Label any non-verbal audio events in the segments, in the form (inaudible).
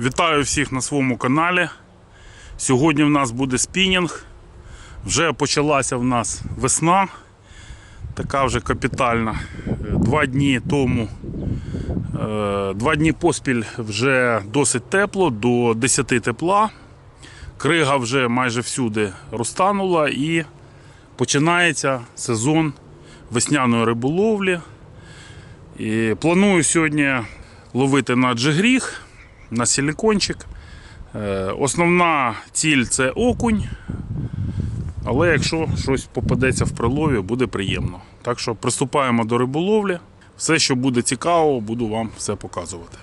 Вітаю всіх на своєму каналі. Сьогодні в нас буде спінінг. Вже почалася в нас весна, така вже капітальна. Два дні тому, е, два дні поспіль вже досить тепло, до 10 тепла. Крига вже майже всюди розтанула і починається сезон весняної риболовлі. І планую сьогодні ловити на джигріг, на силікончик. Е, Основна ціль це окунь. Але якщо щось попадеться в прилові, буде приємно. Так що приступаємо до риболовлі. Все, що буде цікаво, буду вам все показувати.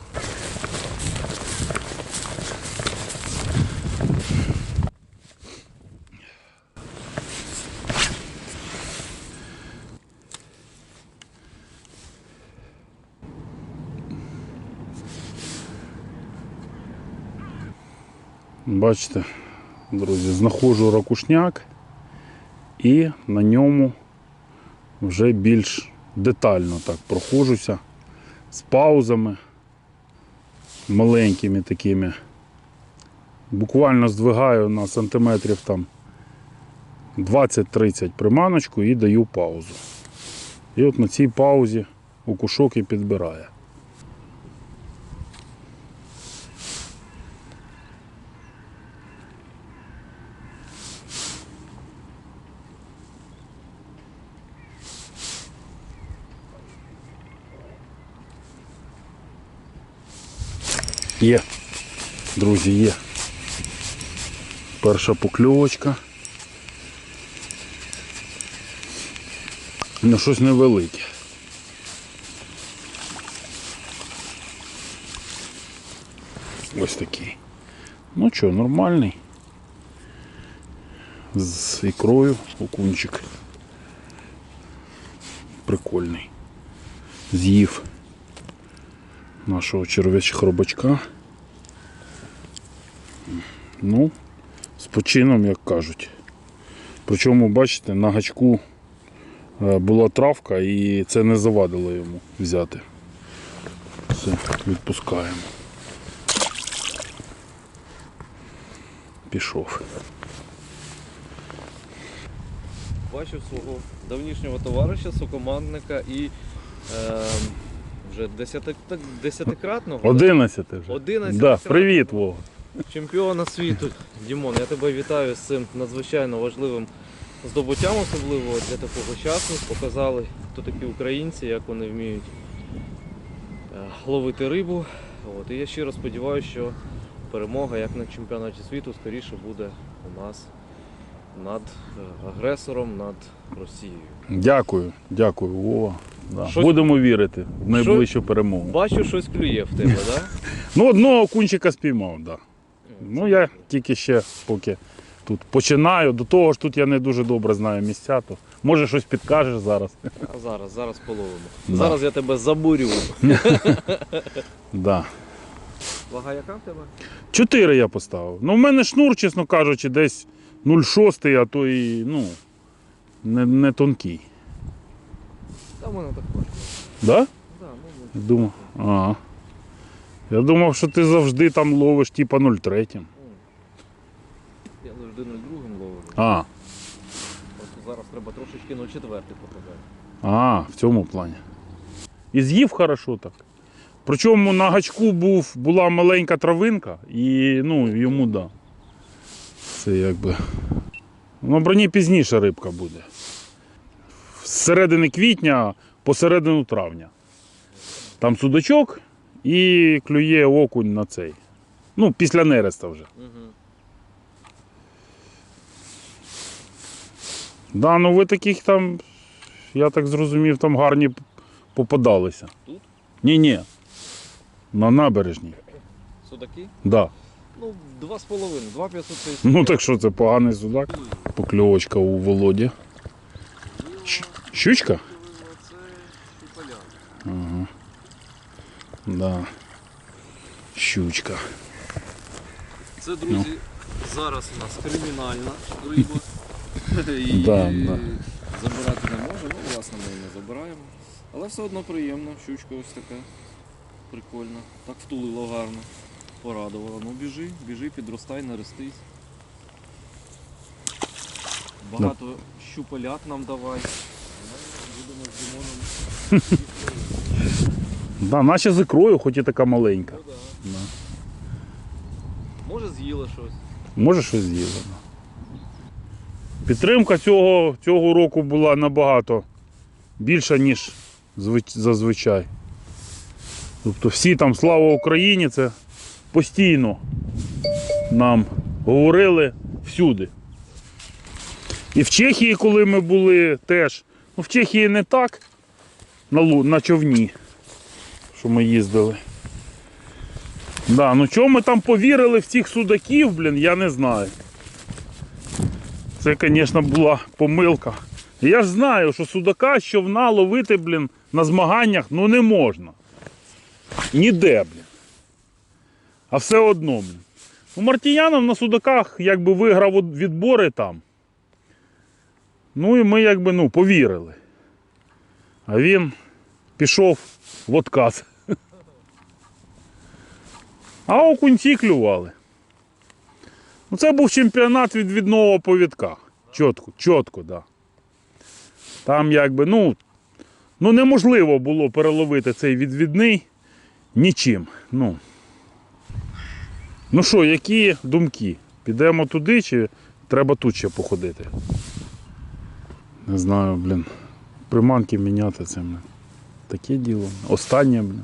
Бачите, друзі, знаходжу ракушняк і на ньому вже більш детально так проходжуся з паузами маленькими такими. Буквально здвигаю на сантиметрів там 20-30 приманочку і даю паузу. І от на цій паузі окушок і підбирає. Є, друзі, є. Перша покльовочка. Ну, щось невелике. Ось такий. Ну що, нормальний. З ікрою окунчик. Прикольний. З'їв нашого черв'яч хробачка. Ну, з почином, як кажуть. Причому, бачите, на гачку е, була травка і це не завадило йому взяти. Все, відпускаємо. Пішов. Бачив свого давнішнього товариша, сукомандника і е, вже десятикратного Одинадцяте вже. 11 Да, привіт, Вова. Чемпіона світу. Дімон, я тебе вітаю з цим надзвичайно важливим здобуттям, особливо для такого часу. Показали, хто такі українці, як вони вміють е, ловити рибу. От, і я щиро сподіваюся, що перемога, як на чемпіонаті світу, скоріше буде у нас над е, агресором, над Росією. Дякую, дякую, Вова. Да. Щось- Будемо вірити в найближчу перемогу. Бачу, щось клює в тебе, так? (laughs) Ну, одного кунчика спіймав, так. Да. Ну, я тільки ще поки тут починаю. До того ж, тут я не дуже добре знаю місця, то може щось підкажеш зараз. А зараз, зараз половимо. Да. Зараз я тебе забурю. (laughs) Да. Вага яка в тебе? Чотири я поставив. Ну, в мене шнур, чесно кажучи, десь 0,6, а то і ну, не, не тонкий. Та в мене так важко. Да? Да, ну, Думав. Ага. Я думав, що ти завжди там ловиш типа 0,3. ну, я завжди на другим ловлю. А, Просто зараз треба трошечки на четвертий показати. а, в цьому плані. І з'їв хорошо так. Причому на гачку був, була маленька травинка і ну, йому да. Це якби. На броні пізніше рибка буде. З середини квітня по середину травня. Там судачок і клює окунь на цей. Ну, після нереста вже. Угу. Да, ну ви таких там, я так зрозумів, там гарні попадалися. Тут? Ні, ні. На набережній. Судаки? Да. Ну, два з половиною, два 530. Ну так що це поганий судак? Покльовочка у Володі. Щучка? Це щуполя. Ага. Да. Щучка. Це, друзі, зараз у нас кримінальна риба. (laughs) І Да, да. забирати не можемо, ну, власне, ми її не забираємо. Але все одно приємно, щучка ось така. Прикольно. Так втулило гарно. Порадувала. Ну біжи, біжи, підростай, наростись. Багато щупалят нам давай. (laughs) Будемо з Димоном. Да, наче з ікрою, хоч і така маленька. Ну, да. Да. Може з'їла щось. Може щось з'їла. Підтримка цього, цього року була набагато більша, ніж зазвичай. Тобто всі там слава Україні, це постійно нам говорили всюди. І в Чехії, коли ми були теж, ну в Чехії не так, на, лу- на човні, що ми їздили. Да, ну чому ми там повірили в цих судаків, блін, я не знаю. Це, звісно, була помилка. Я ж знаю, що судака з човна ловити, блін, на змаганнях ну не можна. Ніде, блін. А все одно, блін. Ну, Мартіянов на судаках якби виграв відбори там. Ну і ми якби ну, повірили. А він пішов в отказ. А окунці клювали. Ну, це був чемпіонат відвідного повідка. Чітко, чітко, так. Да. Там якби, ну, ну неможливо було переловити цей відвідний нічим. Ну, ну що, які думки? Підемо туди чи треба тут ще походити? Не знаю, блін. Приманки міняти це, блін. Таке діло. Останнє, блін.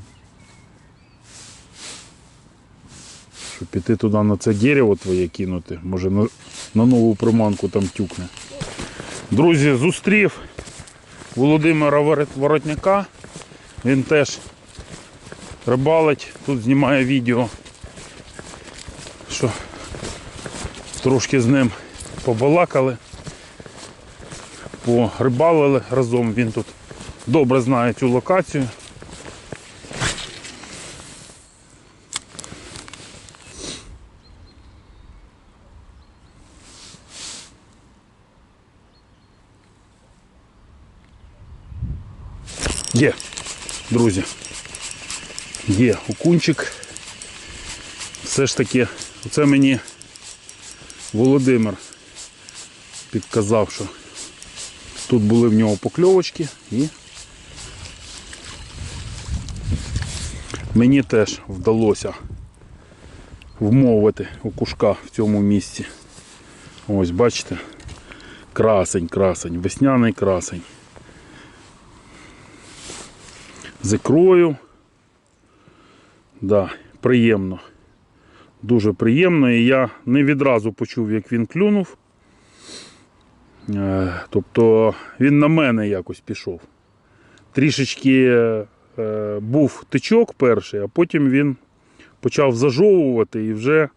Піти туди на це дерево твоє кинути, може на, на нову приманку там тюкне. Друзі, зустрів Володимира Воротняка. Він теж рибалить, тут знімає відео. Що трошки з ним побалакали, порибалили разом. Він тут добре знає цю локацію. Є, друзі. Є окунчик. Все ж таки, це мені Володимир підказав, що тут були в нього покльовочки і мені теж вдалося вмовити окушка в цьому місці. Ось бачите, красень, красень, весняний красень. З ікрою. Да, приємно. Дуже приємно. І я не відразу почув, як він клюнув. Е, Тобто він на мене якось пішов. Трішечки е, був тичок перший, а потім він почав зажовувати і вже,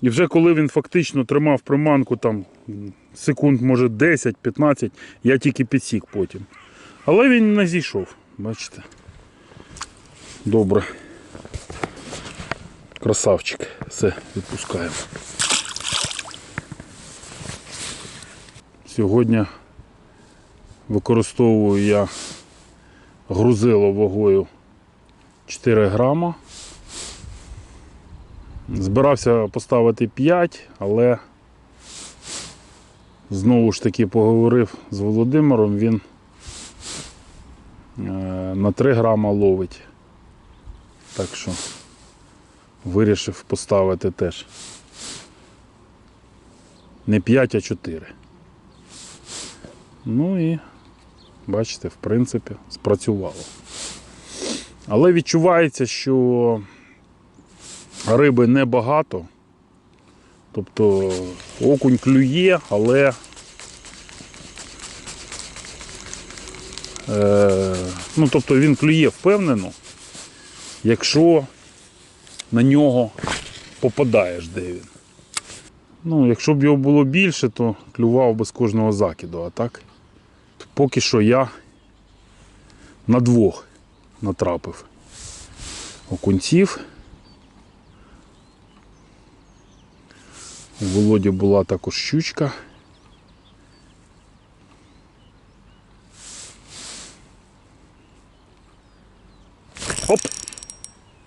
і вже коли він фактично тримав приманку там секунд, може 10-15, я тільки підсік потім. Але він не зійшов. Бачите? Добре. Красавчик. Все, відпускаємо. Сьогодні використовую я грузило вагою 4 грама. Збирався поставити 5, але знову ж таки поговорив з Володимиром, він на 3 грама ловить. Так що вирішив поставити теж не 5, а 4. Ну і бачите, в принципі, спрацювало. Але відчувається, що риби небагато. Тобто окунь клює, але ну, тобто він клює впевнено, якщо на нього попадаєш, де він. Ну, якщо б його було більше, то клював би з кожного закиду, а так поки що я на двох натрапив окунців. У Володі була також щучка.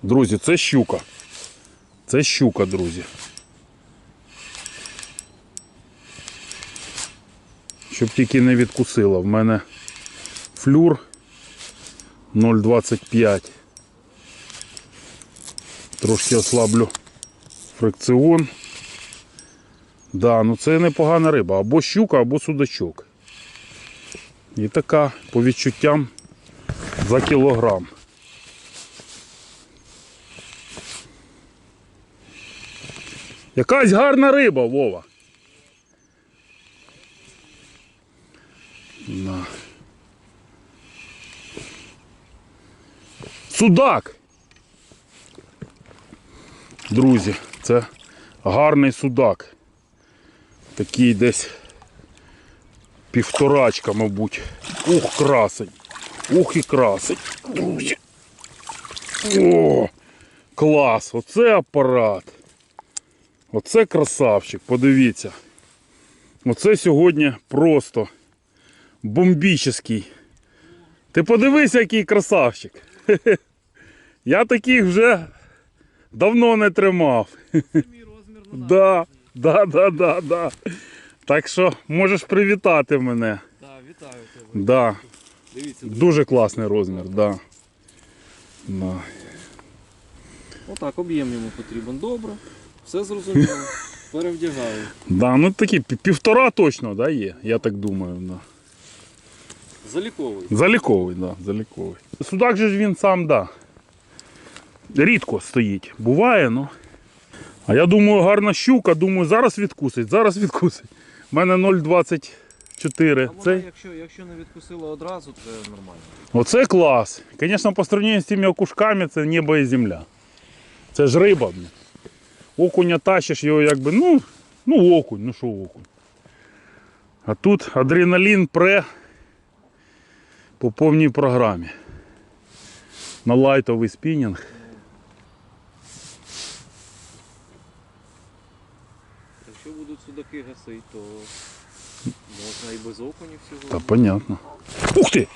Друзі, це щука. Це щука, друзі. Щоб тільки не відкусила. В мене флюр 0,25. Трошки ослаблю фрикціон. Да, ну це непогана риба. Або щука, або судачок. І така по відчуттям за кілограм. Якась гарна риба, Вова. На. Судак. Друзі, це гарний судак. Такий десь півторачка, мабуть. Ух, красень. Ух і красень. Друзі. О, клас! Оце апарат. Оце красавчик, подивіться. Оце сьогодні просто бомбічний. Ти подивись, який красавчик. (laughs) Я таких вже давно не тримав. Це мій розмір на Да, да, да, да, да. Так що можеш привітати мене. Так, вітаю тебе. Да. Дивіться, Дуже класний розмір, да. Да. отак об'єм йому потрібен. Добре. Все зрозуміло. (laughs) Перевдягаю. Да, ну такі пі- півтора точно да, є, я так думаю. Да. Заліковий. Заліковий, да, заліковий. Судак же ж він сам, да. Рідко стоїть. Буває, ну. А я думаю, гарна щука, думаю, зараз відкусить, зараз відкусить. У мене 0,24. А вона, Це, якщо, якщо не відкусила одразу, це нормально. оце клас. Звісно, по сравнению з цими окушками це небо і земля. Це ж риба. Блін. Окуня тащиш його якби, ну, ну окунь, ну що окунь. А тут адреналін пре по повній програмі. На лайтовий спінінг. Якщо будуть судаки гасити, то можна і без окунів Та понятно. Ух ти!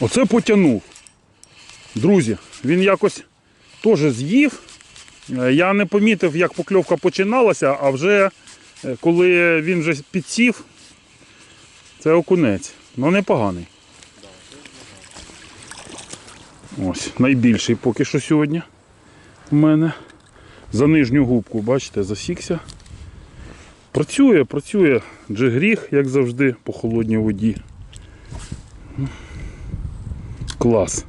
Оце потягнув. Друзі, він якось теж з'їв. Е, Я не помітив, як покльовка починалася, а вже е, коли він вже підсів, це окунець. Ну непоганий. Ось, найбільший поки що сьогодні в мене. За нижню губку, бачите, засікся. Працює, працює джигріх, як завжди, по холодній воді. Клас.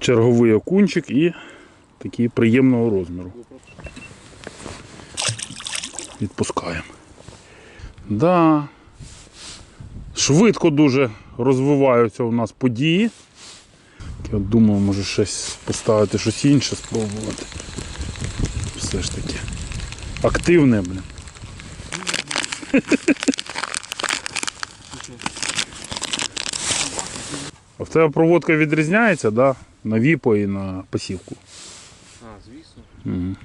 Черговий окунчик і такий приємного розміру. Відпускаємо. Да. Швидко дуже розвиваються у нас події. Я думаю, може щось поставити щось інше, спробувати. Все ж таки. Активне, блін. (laughs) А в тебе проводка відрізняється, да? На віпо і на посівку. Угу.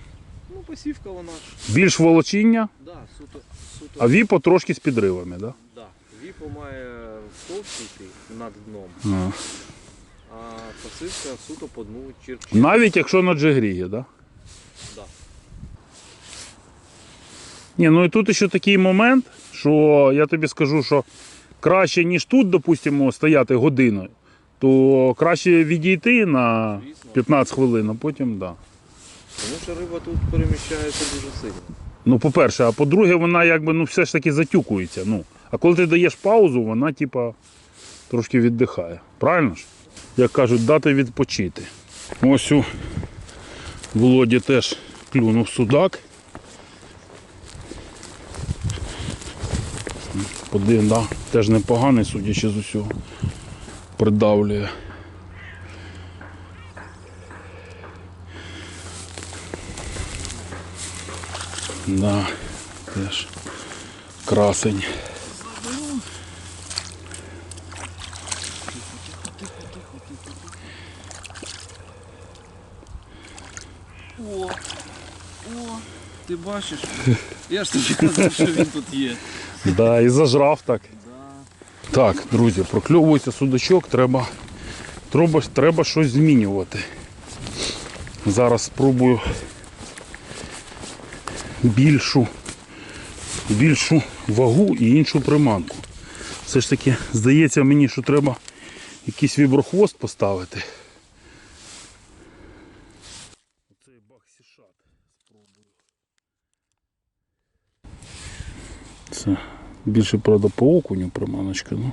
Ну, посівка вона ж. Більш волочіння, Да, суто, суто. а віпо трошки з підривами, да? Да. Віпо має йти над дном, А. а посивка суто по дну черчить. Навіть якщо на джигрігі, да? Да. Ні, ну і тут ще такий момент, що я тобі скажу, що краще, ніж тут, допустимо, стояти годину, то краще відійти на Звісно. 15 хвилин, а потім, да. Тому що риба тут переміщається дуже сильно. Ну, по-перше, а по-друге, вона якби ну, все ж таки затюкується. Ну. А коли ти даєш паузу, вона типа трошки віддихає. Правильно ж? Як кажуть, дати відпочити. Ось у Володі теж клюнув судак. Один, да, теж непоганий, судячи з усього. Придавлює. Да, теж красень. О, о, ти бачиш? Я ж тобі казав, що він тут є. Да, і зажрав так. Так, друзі, прокльовується судачок, треба, треба, треба щось змінювати. Зараз спробую більшу, більшу вагу і іншу приманку. Все ж таки, здається мені, що треба якийсь віброхвост поставити. Оцей баксішат спробую. Це більше, правда, по окуню приманочка. Ну.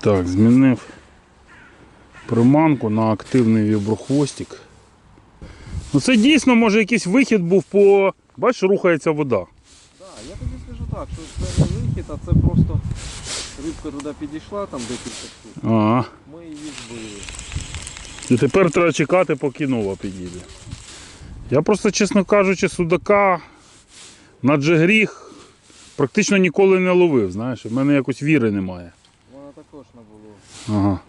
Так, змінив приманку на активний віброхвостик. Ну це дійсно може якийсь вихід був по. Бачиш, рухається вода. Так, я тобі скажу так, що це не вихід, а це просто рибка туди підійшла, там декілька штук. Ага. Ми її збили. І тепер треба чекати, поки нова підійде. Я просто, чесно кажучи, судака на джегріх практично ніколи не ловив. Знаєш, в мене якось віри немає. Вона також не було. Ага.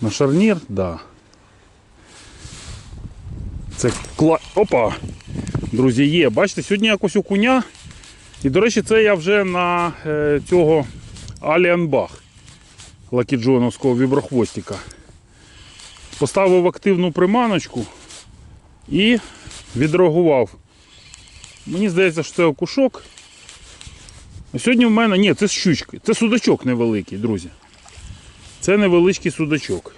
На шарнір, так. Да. Це кла... Опа! Друзі, є. Бачите, сьогодні якось окуня. І, до речі, це я вже на е, цього Аліанбах лакіджоновського віброхвостика. Поставив активну приманочку і відреагував. Мені здається, що це окушок. А сьогодні в мене. Ні, це щучки. Це судачок невеликий, друзі. Це невеличкий судачок.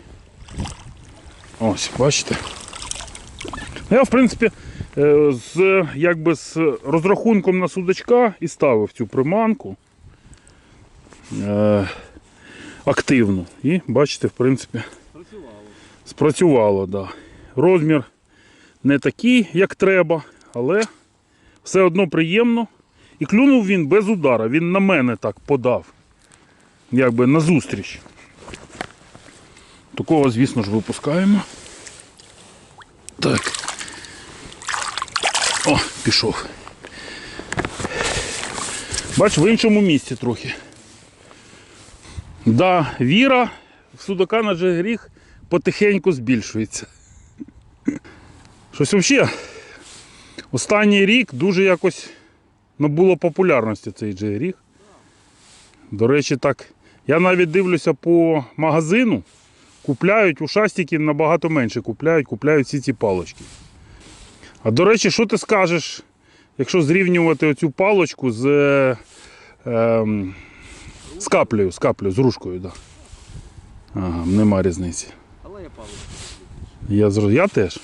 Ось, бачите. Я, в принципі, з, якби з розрахунком на судачка і ставив цю приманку е, активну. І бачите, в принципі, Працювало. спрацювало. Да. Розмір не такий, як треба, але все одно приємно. І клюнув він без удара. Він на мене так подав. Якби назустріч. Такого, звісно ж, випускаємо. Так. О, пішов. Бач, в іншому місці трохи. Да, віра в судака на джегріх потихеньку збільшується. Щось взагалі останній рік дуже якось набуло популярності цей джегріх. До речі, так. Я навіть дивлюся по магазину. Купляють ушастики набагато менше купляють, купляють всі ці палочки. А до речі, що ти скажеш, якщо зрівнювати оцю палочку з, е, ем, з каплею, з каплею, з ружкою, да. Ага, нема різниці. Але я палець. Я, зро- я теж.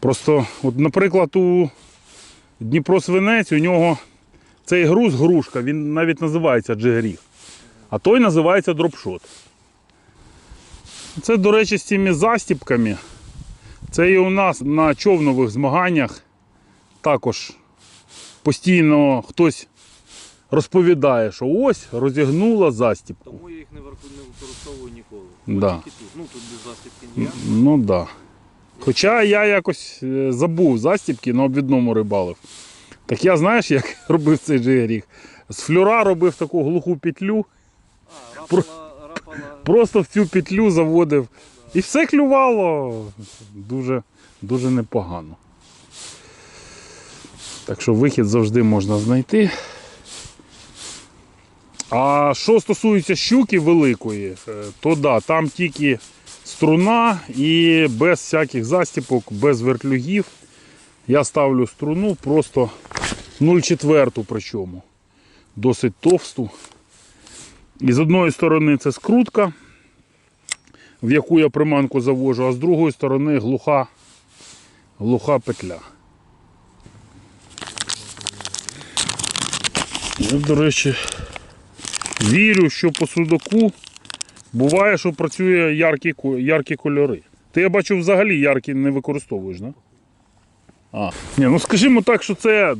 Просто, от, наприклад, у Дніпро Свинець у нього цей груз грушка, він навіть називається джигріх. А той називається дропшот. Це, до речі, з цими застіпками. Це і у нас на човнових змаганнях також постійно хтось розповідає, що ось розігнула застіпку. Тому я їх не використовую ніколи. Да. Тільки тут. Ну тут без застібки ніяк. Ну так. Да. Хоча я якось е, забув застіпки на обвідному рибалив. Так я знаєш, як (laughs) робив цей джигріх? З флюра робив таку глуху петлю, А, рапала, рапала. просто в цю петлю заводив. І все клювало дуже, дуже непогано. Так що вихід завжди можна знайти. А що стосується щуки великої, е, то да, там тільки струна і без всяких застіпок, без вертлюгів. Я ставлю струну просто 0,4 причому. Досить товсту. І з одної сторони це скрутка, в яку я приманку завожу, а з другої сторони глуха, глуха петля. Я, до речі, вірю, що по судаку буває, що працює яркі, яркі кольори. Ти я бачу взагалі яркі не використовуєш, да? А. Ні, ну скажімо так, що це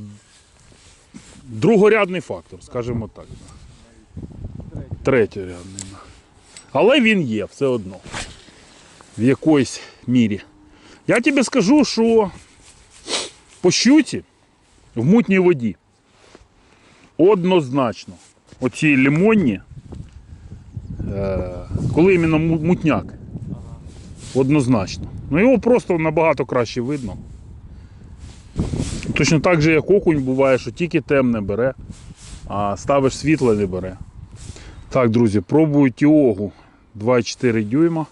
другорядний фактор, скажімо так. Третьорядний. Але він є все одно. В якоїсь мірі. Я тобі скажу, що по щуці в мутній воді однозначно оці лимонні, е, коли іменно мутняк, однозначно. Ну його просто набагато краще видно. Точно так же, як окунь буває, що тільки темне бере, а ставиш світле не бере. Так, друзі, пробую тіогу 2,4 дюйма.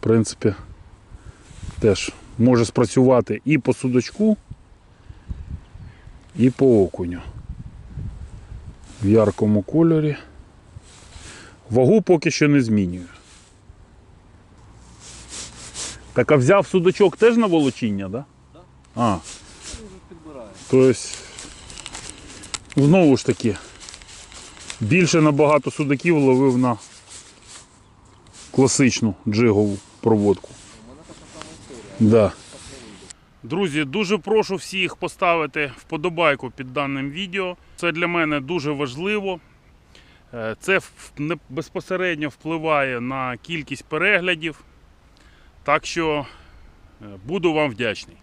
В принципі, теж може спрацювати і по судочку, і по окуню. В яркому кольорі. Вагу поки що не змінюю. Так а взяв судочок теж на волочіння, так? Да? А, тобто, знову ж таки, більше набагато судаків ловив на класичну джигову проводку. Да. Друзі, дуже прошу всіх поставити вподобайку під даним відео. Це для мене дуже важливо. Е, Це безпосередньо впливає на кількість переглядів. Так що е, буду вам вдячний.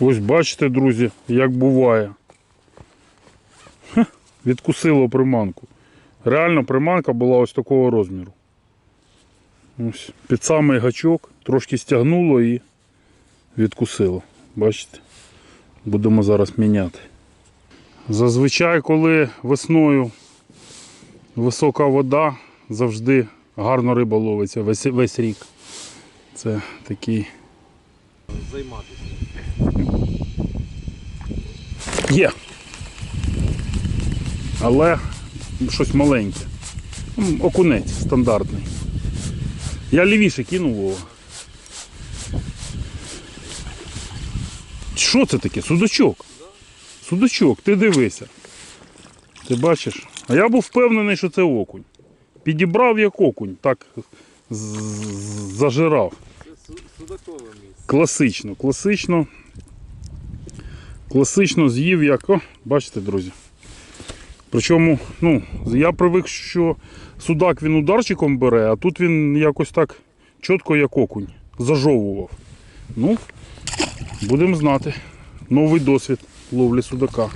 Ось бачите, друзі, як буває. Хе, Відкусило приманку. Реально приманка була ось такого розміру. Ось під самий гачок трошки стягнуло і відкусило. Бачите? Будемо зараз міняти. Зазвичай, коли весною висока вода, завжди гарно риба ловиться весь, весь рік. Це такий. Займатися. Є. Але щось маленьке. Окунець стандартний. Я лівіше кинув Вова. Що це таке? Судочок. Судочок, ти дивися. Ти бачиш? А я був впевнений, що це окунь. Підібрав як окунь, так зажирав. Класично, класично. Класично з'їв як. О, бачите, друзі. Причому, ну, я привик, що судак він ударчиком бере, а тут він якось так чітко як окунь. Зажовував. Ну, будемо знати. Новий досвід ловлі судака.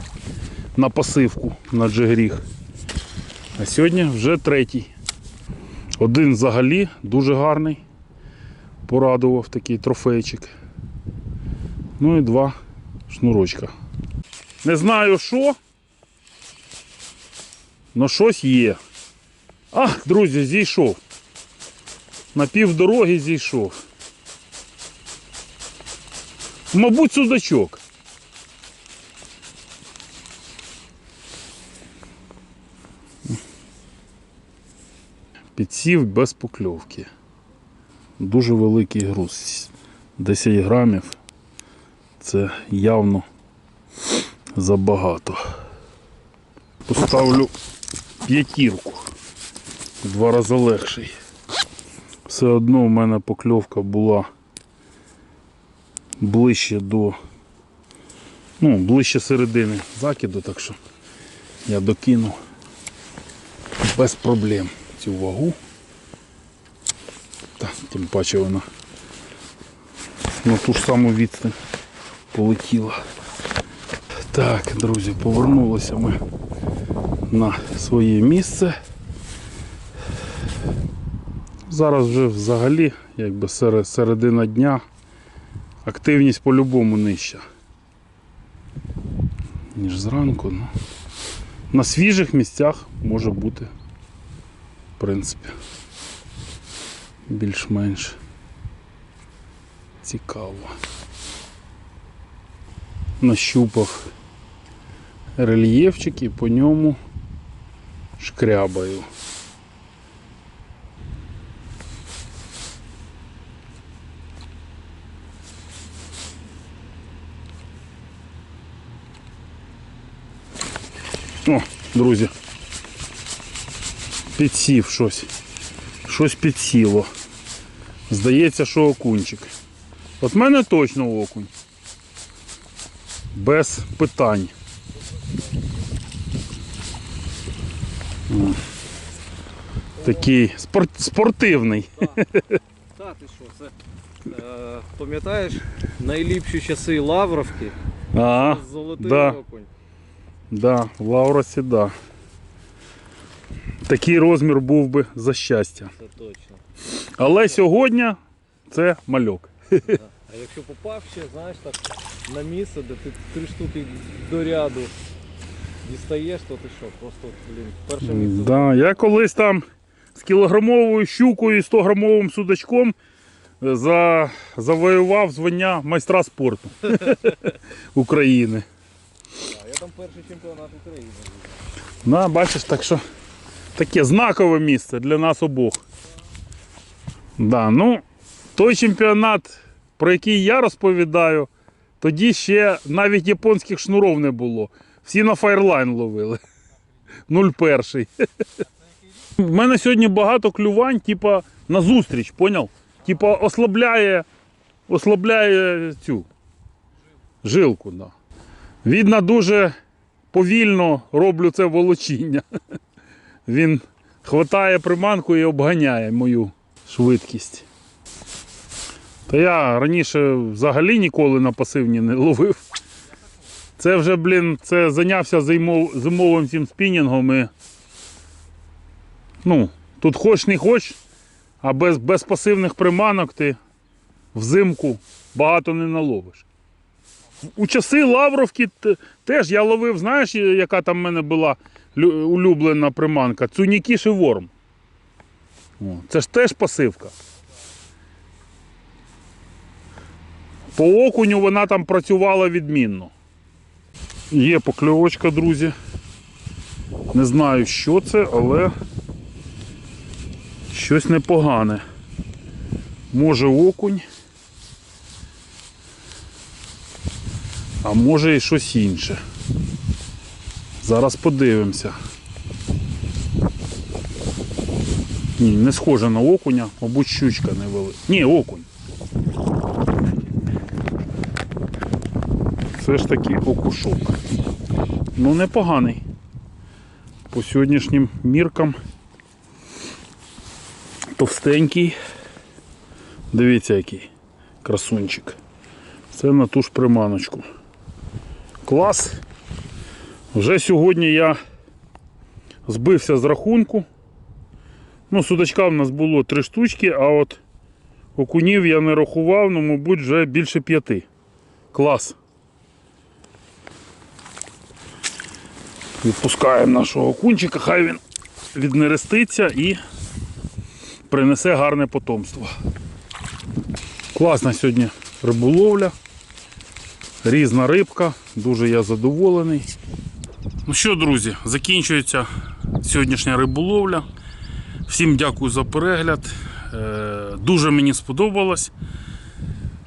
На пасивку на джигріг. А сьогодні вже третій. Один взагалі дуже гарний порадував такий трофейчик. Ну і два шнурочка. Не знаю що. але щось є. Ах, друзі, зійшов. На півдороги зійшов. Мабуть, судачок. Підсів без покльовки дуже великий груз. 10 грамів. Це явно забагато. Поставлю п'ятірку. Два рази легший. Все одно в мене покльовка була ближче до ну, ближче середини закиду, так що я докину без проблем цю вагу. Та, тим паче вона на ту ж саму відстань полетіла. Так, друзі, повернулися ми на своє місце. Зараз вже взагалі, якби серед- середина дня, активність по-любому нижча. Ніж зранку. Ну. На свіжих місцях може бути, в принципі більш-менш цікаво. Нащупав рельєфчик і по ньому шкрябаю. О, друзі. Підсів щось. Щось підсіло. Здається, що окунчик. От мене точно окунь. Без питань. Такий спор- спортивний. (laughs) Та ти що, це. Е, пам'ятаєш найліпші часи Лавровки? А, Золотий да. окунь. да, в Лаурасі, да. Такий розмір був би за щастя. Це точно. Але сьогодні це мальок. Да. А якщо попав ще, знаєш, так на місце, де ти три штуки до ряду дістаєш, то ти що, просто, блін, перше місце. Да, я колись там з кілограмовою щукою і 100-грамовим судачком е, за, завоював звання майстра спорту (laughs) України. А я там перший чемпіонат України. Да, бачиш, так що таке знакове місце для нас обох. Да, ну, той чемпіонат, про який я розповідаю, тоді ще навіть японських шнуров не було. Всі на фаєрлайн ловили. 0-1. У мене сьогодні багато клювань, типа на зустріч, поняв? Типа ослабляє, ослабляє цю жилку. Да. Видно, дуже повільно роблю це волочіння. Він хватає приманку і обганяє мою швидкість. Та я раніше взагалі ніколи на пасивні не ловив. Це вже, блін, це зайнявся зимовим цим спінінгом і. Ну, тут хоч не хоч, а без, без пасивних приманок ти взимку багато не наловиш. У часи Лавровки теж я ловив, знаєш, яка там в мене була улюблена приманка? Цунікіш і ворм. Це ж теж пасивка. По окуню вона там працювала відмінно. Є покльовочка, друзі. Не знаю, що це, але щось непогане. Може окунь. А може і щось інше. Зараз подивимося. Ні, не схоже на окуня, мабуть, щучка не вели. Ні, окунь. Це ж таки окушок. Ну, непоганий. По сьогоднішнім міркам. Товстенький. Дивіться, який красунчик. Це на ту ж приманочку. Клас. Вже сьогодні я збився з рахунку. Ну, судачка в нас було три штучки, а от окунів я не рахував, ну, мабуть, вже більше п'яти. Клас. Відпускаємо нашого окунчика, хай він віднереститься і принесе гарне потомство. Класна сьогодні риболовля. Різна рибка, дуже я задоволений. Ну що, друзі, закінчується сьогоднішня риболовля. Всім дякую за перегляд. Е, Дуже мені сподобалось.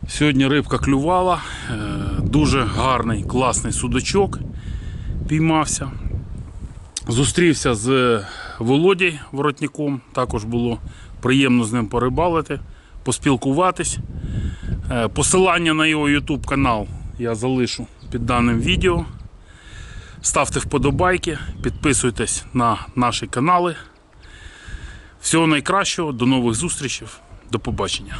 Сьогодні рибка клювала. Е, Дуже гарний, класний судачок піймався. Зустрівся з Володією Воротняком. Також було приємно з ним порибалити, поспілкуватись. Е, Посилання на його YouTube канал я залишу під даним відео. Ставте вподобайки, підписуйтесь на наші канали. Всього найкращого, до нових зустрічей, до побачення.